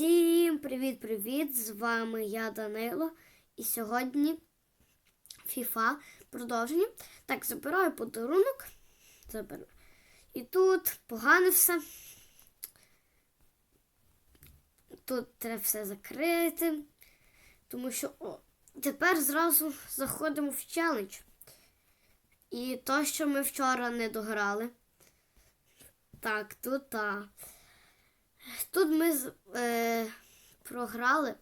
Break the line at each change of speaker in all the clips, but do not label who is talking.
Всім привіт-привіт! З вами я Данило. І сьогодні FIFA продовження. Так, забираю подарунок. І тут погане все. Тут треба все закрити. Тому що о, тепер зразу заходимо в челендж. І то, що ми вчора не дограли. Так, тут так. Тут ми е, програли.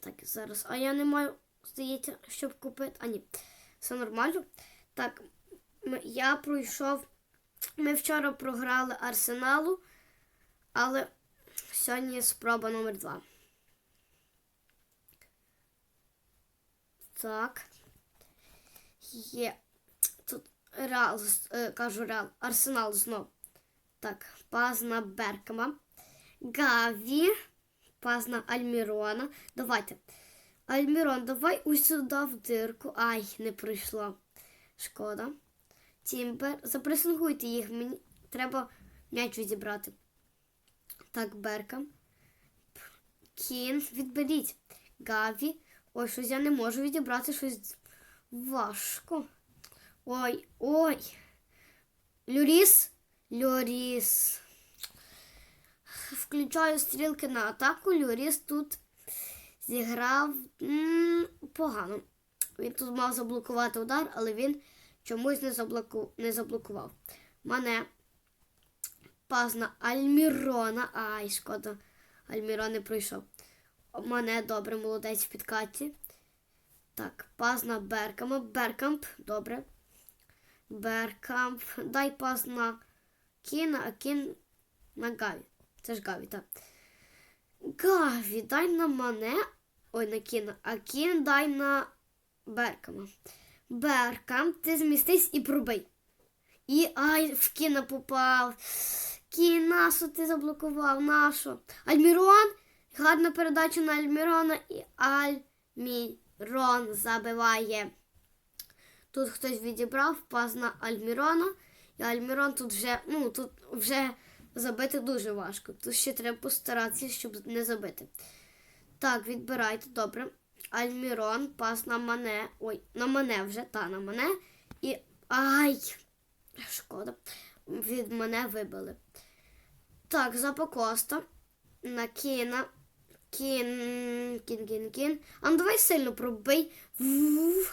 Так, зараз. А я не маю, здається, щоб купити. А ні, все нормально. Так, я пройшов. Ми вчора програли Арсеналу, але сьогодні спроба номер два. Так. Є. Тут Реал, е, кажу Реал, Арсенал знов. Так, пазна Беркама. Гаві, пазна Альмірона. Давайте. Альмірон, давай ось сюди в дирку. Ай, не пройшло. Шкода. Тімбер. Запресингуйте їх. Мені треба м'яч відібрати. Так, Беркам. Кін, відберіть. Гаві. Ой, щось я не можу відібрати щось важко. Ой, ой. Люріс. Люріс. Включаю стрілки на атаку. Люріс тут зіграв м, погано. Він тут мав заблокувати удар, але він чомусь не, заблоку... не заблокував. Мене пазна Альмірона. Ай, шкода. Альмірон не пройшов. Мене добре, молодець в підкаті. Так, пазна Беркама. Беркамп, добре. Беркамп. Дай паз на Кіна, а Кін на Гаві. Це ж Гаві, так. Гаві, дай на мене. Ой, на Кіна. А Кін дай на Беркама. Беркам, ти змістись і пробий. І ай, в Кіна попав. Кін, нашу ти заблокував, нашу. Альмірон. Гарна передача на Альмірона і Альмірон забиває. Тут хтось відібрав пас на Альмірона. І Альмірон тут вже, ну, тут вже забити дуже важко. Тут ще треба постаратися, щоб не забити. Так, відбирайте, добре. Альмірон, пас на мене. Ой, на мене вже, та на мене. І. Ай! Шкода. Від мене вибили. Так, Запокоста. На Кіна. Кін, кін, кін, кін. А ну давай сильно пробий.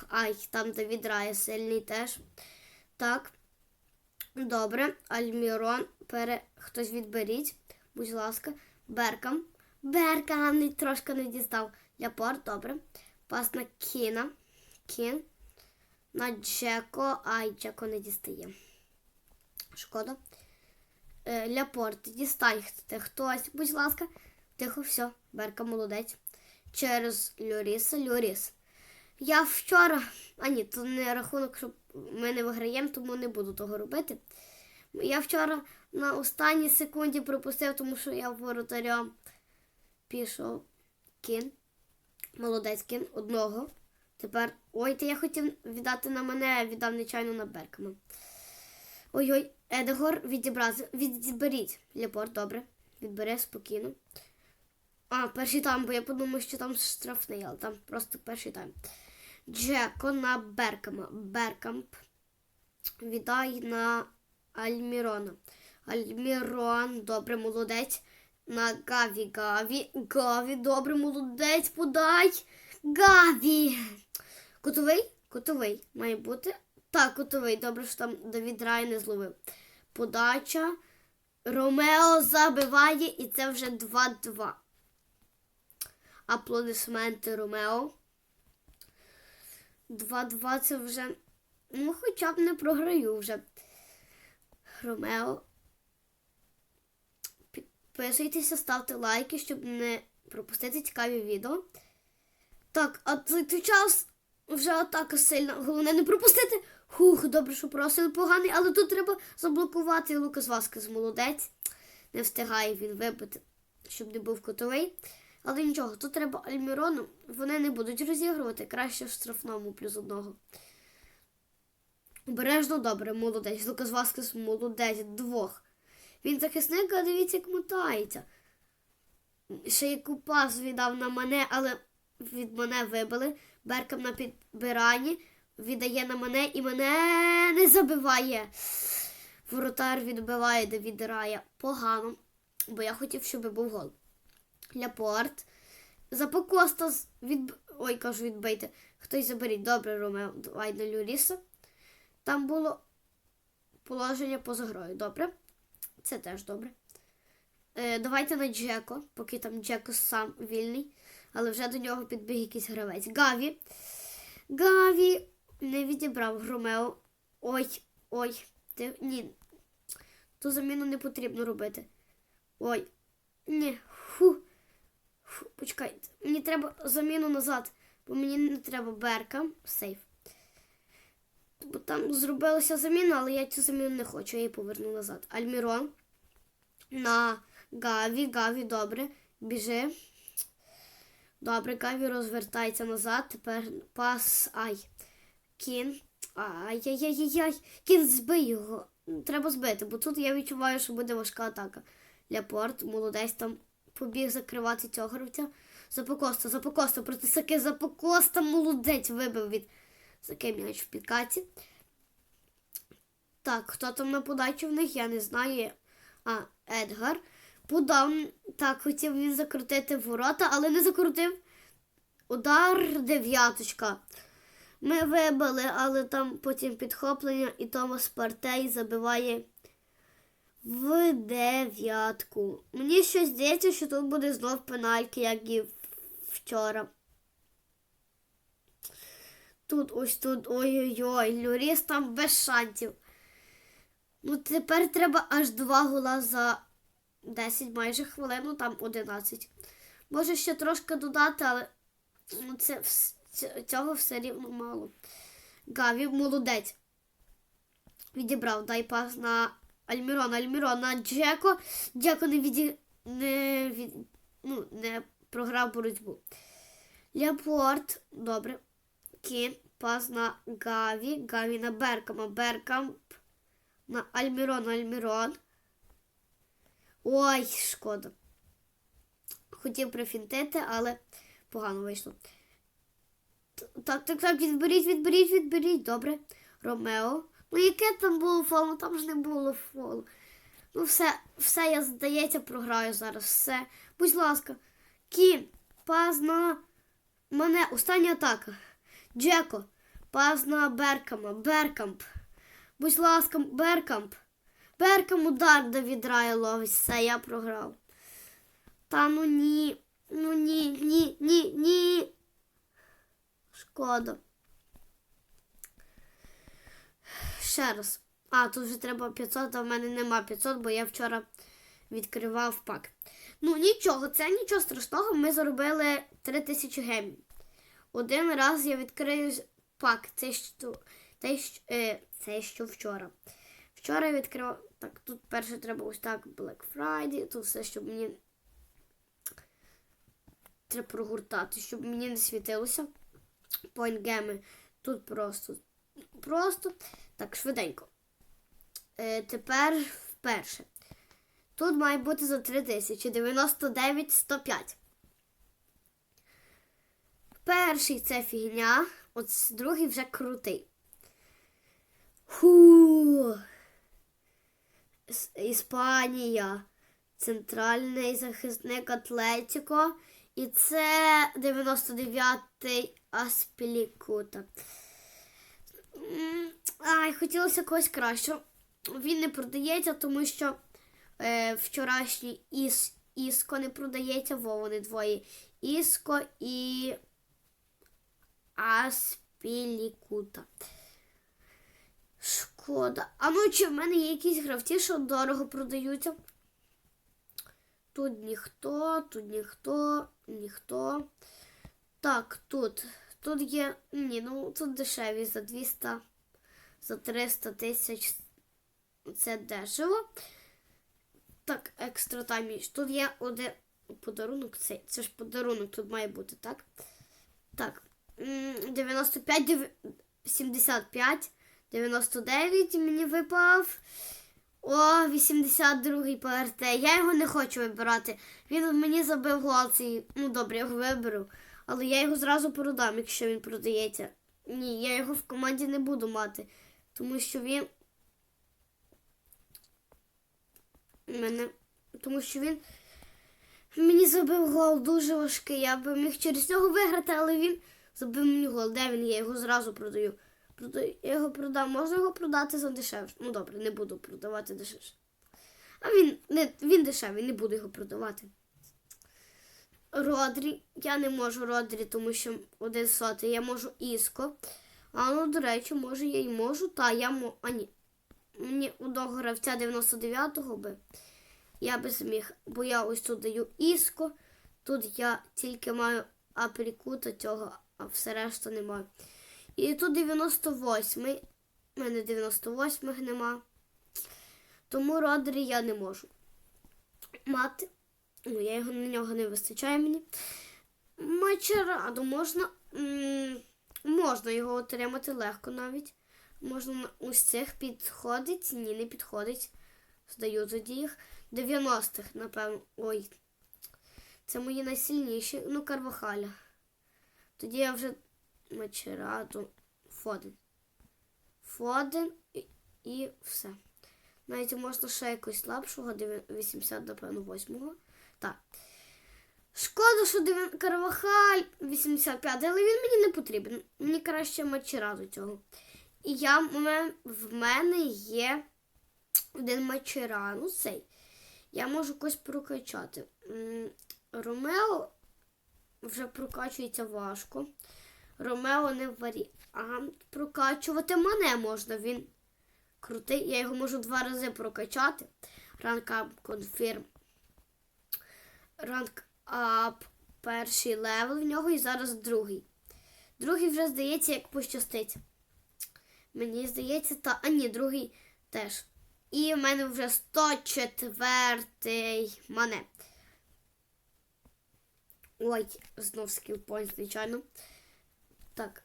Ай, там Давід Рая сильний теж. Так. Добре. Альмірон. Пере... Хтось відберіть. Будь ласка. Беркам. Не, трошки не дістав. Ляпорт, добре. Пас на Кіна. Кін. На Джеко. Ай, Джеко не дістає. Шкода. Е, Ляпорт, дістайте хтось, будь ласка. Тихо, все, Берка молодець. Через Люріса, Люріс. Я вчора, а ні, то не рахунок, що ми не виграємо, тому не буду того робити. Я вчора на останній секунді пропустив, тому що я воротарем пішов кін. Молодець кін одного. Тепер. Ой, ти я хотів віддати на мене, а віддав нечайно на Беркама. Ой-ой, Едегор відібрати. Відберіть. Лепорт, добре. Відбере спокійно. А, перший тайм, бо я подумав, що там штрафний, але там просто перший тайм. Джеко на Беркама. Беркамп. Віддай на Альмірона. Альмірон, добре, молодець. На Гаві, Гаві. Гаві, добре, молодець, подай. Гаві. Котовий? Котовий має бути. Так, котовий. Добре, що там Давід Рай не зловив. Подача. Ромео забиває, і це вже 2-2. Аплодисменти Ромео. 2-2 це вже. Ну, хоча б не програю вже. Ромео. Підписуйтеся, ставте лайки, щоб не пропустити цікаві відео. Так, а той, час вже атака сильна. Головне не пропустити. Хух, добре, що просили поганий, але тут треба заблокувати Лукас Васкес молодець. Не встигає він вибити, щоб не був котовий. Але нічого, тут треба Альмірону. Вони не будуть розігрувати. Краще в штрафному плюс одного. Обережно добре, молодець. Лукас Васкес молодець двох. Він захисник, а дивіться, як мотається. ще яку пас віддав на мене, але від мене вибили. Беркам на підбиранні віддає на мене і мене не забиває. Воротар відбиває, де віддирає. Погано. Бо я хотів, щоб був гол. Ляпорт. Запокоста з- від... Ой, кажу, відбийте. Хтось заберіть. Добре, Ромео. Давай на Люріса. Там було положення поза грою. Добре. Це теж добре. Е, давайте на Джеко, поки там Джеко сам вільний. Але вже до нього підбіг якийсь гравець. Гаві. Гаві не відібрав Ромео. Ой, ой. Ти... Ні. Ту заміну не потрібно робити. Ой. Ні. Фу. Фу. Почекайте. Мені треба заміну назад, бо мені не треба берка. Сейф. Бо там зробилася заміна, але я цю заміну не хочу, я її поверну назад. Альмірон на Гаві. Гаві, добре. Біжи. Добре, Гаві розвертається назад. Тепер пас. Ай. Кін. Ай-яй-яй-яй. Кін збий його. Треба збити, бо тут я відчуваю, що буде важка атака. Ляпорт, молодець там побіг закривати цього гравця. Запокоста, запокоста проти Саки, запокоста, молодець вибив від Саки м'яч в підкаті. Так, хто там на подачі в них, я не знаю. А, Едгар. Подав. Так, хотів він закрутити ворота, але не закрутив. Удар дев'яточка. Ми вибили, але там потім підхоплення, і Томас Партей забиває в дев'ятку. Мені щось здається, що тут буде знов пенальки, як і вчора. Тут ось тут ой-ой-ой, Люріс там без шансів. Ну, тепер треба аж два гола за 10 майже хвилин, ну там 11. Може ще трошки додати, але ну, це, цього все рівно мало. Гаві молодець. Відібрав, дай пас на Альмірона, Альмірон на Джеко. Джеко не віді... не, від... ну, не програв боротьбу. Ляпорт, добре. Кін, пас на Гаві, Гаві на Беркама, Беркамп на Альмірон, Альмірон. Ой, шкода. Хотів прифінтити, але погано вийшло. Так, так, так, відберіть, відберіть, відберіть. Добре. Ромео. Ну, яке там було фол? Ну, Там ж не було фолу. Ну, все, все, я, здається, програю зараз. Все. Будь ласка. Кін, пас на мене. Остання атака. Джеко, пас на Беркама. Беркамп. Будь ласка, Беркамп. Беркам удар до відрає ловить. Все, я програв. Та ну ні. Ну ні, ні, ні, ні. Шкода. Ще раз. А, тут вже треба 500, а в мене нема 500, бо я вчора відкривав пак. Ну нічого, це нічого страшного. Ми заробили 3000 гемів. Один раз я відкрию пак. Це що, що, е, це що вчора. Вчора я відкривав. Так, тут перше треба ось так Black Friday. Тут все, щоб мені. Треба прогортати, щоб мені не світилося. Поінгеми. Тут просто. Просто. Так, швиденько. Е, тепер вперше. Тут має бути за 3000. 99 105. Перший це фігня. От другий вже крутий. Ху. Іспанія. Центральний захисник Атлетіко. І це 99-й Аспілікута. Ай, хотілося когось кращого. Він не продається, тому що е, вчорашній Іс, Іско не продається, во вони двоє. Іско і Аспілікута. Шкода. А ну чи в мене є якісь гравці, що дорого продаються? Тут ніхто, тут ніхто, ніхто. Так, тут. Тут є. Ні, ну тут дешеві за 200, за 300 тисяч. Це дешево. Так, екстра тайміч. Тут є один подарунок. Це, це ж подарунок тут має бути, так? Так. м, 95, 75, 99 мені випав. О, 82-й ПРТ. Я його не хочу вибирати. Він мені забив гол цей. Ну добре, я його виберу. Але я його зразу продам, якщо він продається. Ні, я його в команді не буду мати. Тому що він. Мене. Тому що він. Мені забив гол дуже важкий. Я би міг через нього виграти, але він забив мені гол. Де він? Я його зразу продаю. Продаю- Я його продам. Можна його продати за дешевше. Ну добре, не буду продавати дешевше. А він не він дешевий, не буду його продавати. Родрі. Я не можу Родрі, тому що один сотий. Я можу Іско. А ну, до речі, може я й можу. Та я мо. А ні. Мені одного гравця 99-го би. Я би зміг. Бо я ось тут даю Іско. Тут я тільки маю апрікута цього, а все решта не маю. І тут 98-й. У мене 98-х нема. Тому Родрі я не можу мати. Ну, я його на нього не вистачає мені. Мачераду можна. можна його отримати легко навіть. Можна ось цих підходить. Ні, не підходить. Здаю тоді їх. 90-х, напевно. Ой. Це мої найсильніші. Ну, Карвахаля. Тоді я вже Мачераду. Фоден. Фоден і, і все. Навіть можна ще якось слабшого, 80, напевно, 8-го. Так. Шкода, що Дев'ян Карвахаль 85, але він мені не потрібен. Мені краще Мачераду цього. І я, в мене- є один Мачера, ну цей. Я можу когось прокачати. Ромео вже прокачується важко. Ромео не варіант прокачувати мене можна. Він крутий. Я його можу два рази прокачати. Ранк ап конфірм. Ранк ап перший левел в нього і зараз другий. Другий вже здається, як пощастить. Мені здається, та. А ні, другий теж. І в мене вже 104 мане. Ой, знов скілпойнт, звичайно. Так.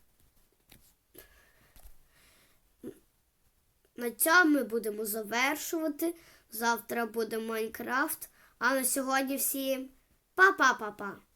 На цьому ми будемо завершувати. Завтра буде Майнкрафт. А на сьогодні всім па-па-па-па.